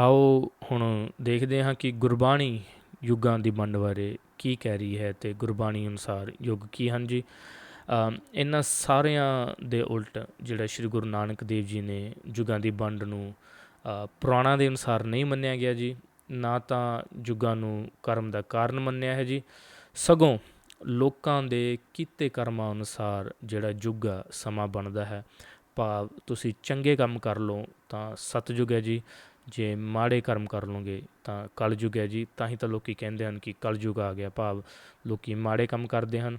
ਆਓ ਹੁਣ ਦੇਖਦੇ ਹਾਂ ਕਿ ਗੁਰਬਾਣੀ ਯੁੱਗਾਂ ਦੀ ਵੰਡ ਬਾਰੇ ਕੀ ਕਹਿ ਰਹੀ ਹੈ ਤੇ ਗੁਰਬਾਣੀ ਅਨੁਸਾਰ ਯੁੱਗ ਕੀ ਹਨ ਜੀ। ਇਹਨਾਂ ਸਾਰਿਆਂ ਦੇ ਉਲਟ ਜਿਹੜਾ ਸ੍ਰੀ ਗੁਰੂ ਨਾਨਕ ਦੇਵ ਜੀ ਨੇ ਯੁੱਗਾਂ ਦੀ ਵੰਡ ਨੂੰ ਅ, ਪੁਰਾਣਾਂ ਦੇ ਅਨੁਸਾਰ ਨਹੀਂ ਮੰਨਿਆ ਗਿਆ ਜੀ ਨਾ ਤਾਂ ਯੁੱਗਾਂ ਨੂੰ ਕਰਮ ਦਾ ਕਾਰਨ ਮੰਨਿਆ ਹੈ ਜੀ। ਸਗੋਂ ਲੋਕਾਂ ਦੇ ਕੀਤੇ ਕਰਮਾਂ ਅਨੁਸਾਰ ਜਿਹੜਾ ਯੁੱਗ ਆ ਸਮਾਂ ਬਣਦਾ ਹੈ। ਭਾਵ ਤੁਸੀਂ ਚੰਗੇ ਕੰਮ ਕਰ ਲਓ ਤਾਂ ਸਤਯੁਗ ਹੈ ਜੀ। ਜੇ ਮਾੜੇ ਕਰਮ ਕਰ ਲਓਗੇ ਤਾਂ ਕਲਯੁਗ ਹੈ ਜੀ। ਤਾਂ ਹੀ ਤਾਂ ਲੋਕੀ ਕਹਿੰਦੇ ਹਨ ਕਿ ਕਲਯੁਗ ਆ ਗਿਆ ਭਾਵ ਲੋਕੀ ਮਾੜੇ ਕੰਮ ਕਰਦੇ ਹਨ।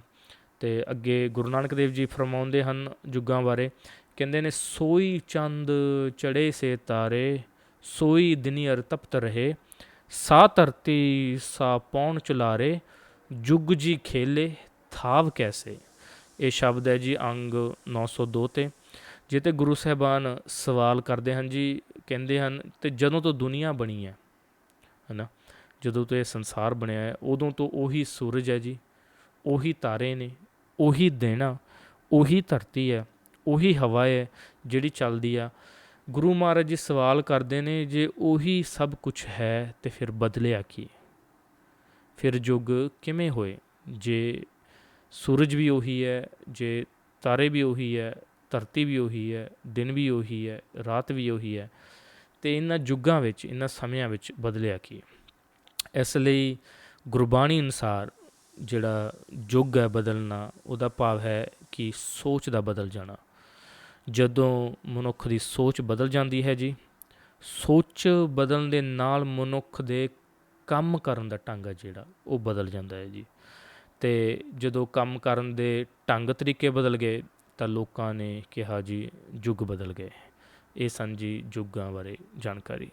ਤੇ ਅੱਗੇ ਗੁਰੂ ਨਾਨਕ ਦੇਵ ਜੀ ਫਰਮਾਉਂਦੇ ਹਨ ਯੁੱਗਾਂ ਬਾਰੇ, ਕਹਿੰਦੇ ਨੇ, ਸੋਈ ਚੰਦ ਚੜੇ ਸੇ ਤਾਰੇ, ਸੋਈ ਦਿਨੀਅਰ ਤਪਤ ਰਹੇ, ਸਾ ਧਰਤੀ ਸਾ ਪੌਣ ਚੁਲਾਰੇ, ਜੁਗ ਜੀ ਖੇਲੇ ਥਾਵ ਕੈਸੇ? ਇਹ ਸ਼ਬਦ ਹੈ ਜੀ ਅੰਗ 902 ਤੇ ਜੇ ਤੇ ਗੁਰੂ ਸਾਹਿਬਾਨ ਸਵਾਲ ਕਰਦੇ ਹਨ ਜੀ ਕਹਿੰਦੇ ਹਨ, ਤੇ ਜਦੋਂ ਤੋਂ ਦੁਨੀਆ ਬਣੀ ਹੈ, ਹੈਨਾ, ਜਦੋਂ ਤੋਂ ਇਹ ਸੰਸਾਰ ਬਣਿਆ ਹੈ, ਉਦੋਂ ਤੋਂ ਉਹੀ ਸੂਰਜ ਹੈ ਜੀ, ਉਹੀ ਤਾਰੇ ਨੇ, ਉਹੀ ਦਿਨ ਆ, ਉਹੀ ਧਰਤੀ ਹੈ, ਉਹੀ ਹਵਾ ਹੈ ਜਿਹੜੀ ਚੱਲਦੀ ਆ। ਗੁਰੂ ਮਹਾਰਾਜ ਜੀ ਸਵਾਲ ਕਰਦੇ ਨੇ, ਜੇ ਉਹੀ ਸਭ ਕੁਝ ਹੈ, ਤੇ ਫਿਰ ਬਦਲਿਆ ਕੀ ਫਿਰ ਯੁੱਗ ਕਿਵੇਂ ਹੋਏ? ਜੇ ਸੂਰਜ ਵੀ ਉਹੀ ਹੈ, ਜੇ ਤਾਰੇ ਵੀ ਉਹੀ ਹੈ, ਧਰਤੀ ਵੀ ਉਹੀ ਹੈ, ਦਿਨ ਵੀ ਉਹੀ ਹੈ, ਰਾਤ ਵੀ ਉਹੀ ਹੈ ਤੇ ਇਹਨਾਂ ਯੁੱਗਾਂ ਵਿੱਚ, ਇਹਨਾਂ ਸਮਿਆਂ ਵਿੱਚ ਬਦਲਿਆ ਕੀ ਇਸ ਲਈ ਗੁਰਬਾਣੀ ਅਨੁਸਾਰ ਜਿਹੜਾ ਯੁੱਗ ਹੈ ਬਦਲਣਾ, ਉਹਦਾ ਭਾਵ ਹੈ ਕਿ ਸੋਚ ਦਾ ਬਦਲ ਜਾਣਾ। ਜਦੋਂ ਮਨੁੱਖ ਦੀ ਸੋਚ ਬਦਲ ਜਾਂਦੀ ਹੈ ਜੀ, ਸੋਚ ਬਦਲਣ ਦੇ ਨਾਲ ਮਨੁੱਖ ਦੇ ਕੰਮ ਕਰਨ ਦਾ ਢੰਗ ਹੈ ਜਿਹੜਾ, ਉਹ ਬਦਲ ਜਾਂਦਾ ਹੈ ਜੀ। ਤੇ ਜਦੋਂ ਕੰਮ ਕਰਨ ਦੇ ਢੰਗ ਤਰੀਕੇ ਬਦਲ ਗਏ, ਤਾਂ ਲੋਕਾਂ ਨੇ ਕਿਹਾ ਜੀ ਯੁੱਗ ਬਦਲ ਗਏ। ਇਹ ਸਨ ਜੀ ਯੁੱਗਾਂ ਬਾਰੇ ਜਾਣਕਾਰੀ।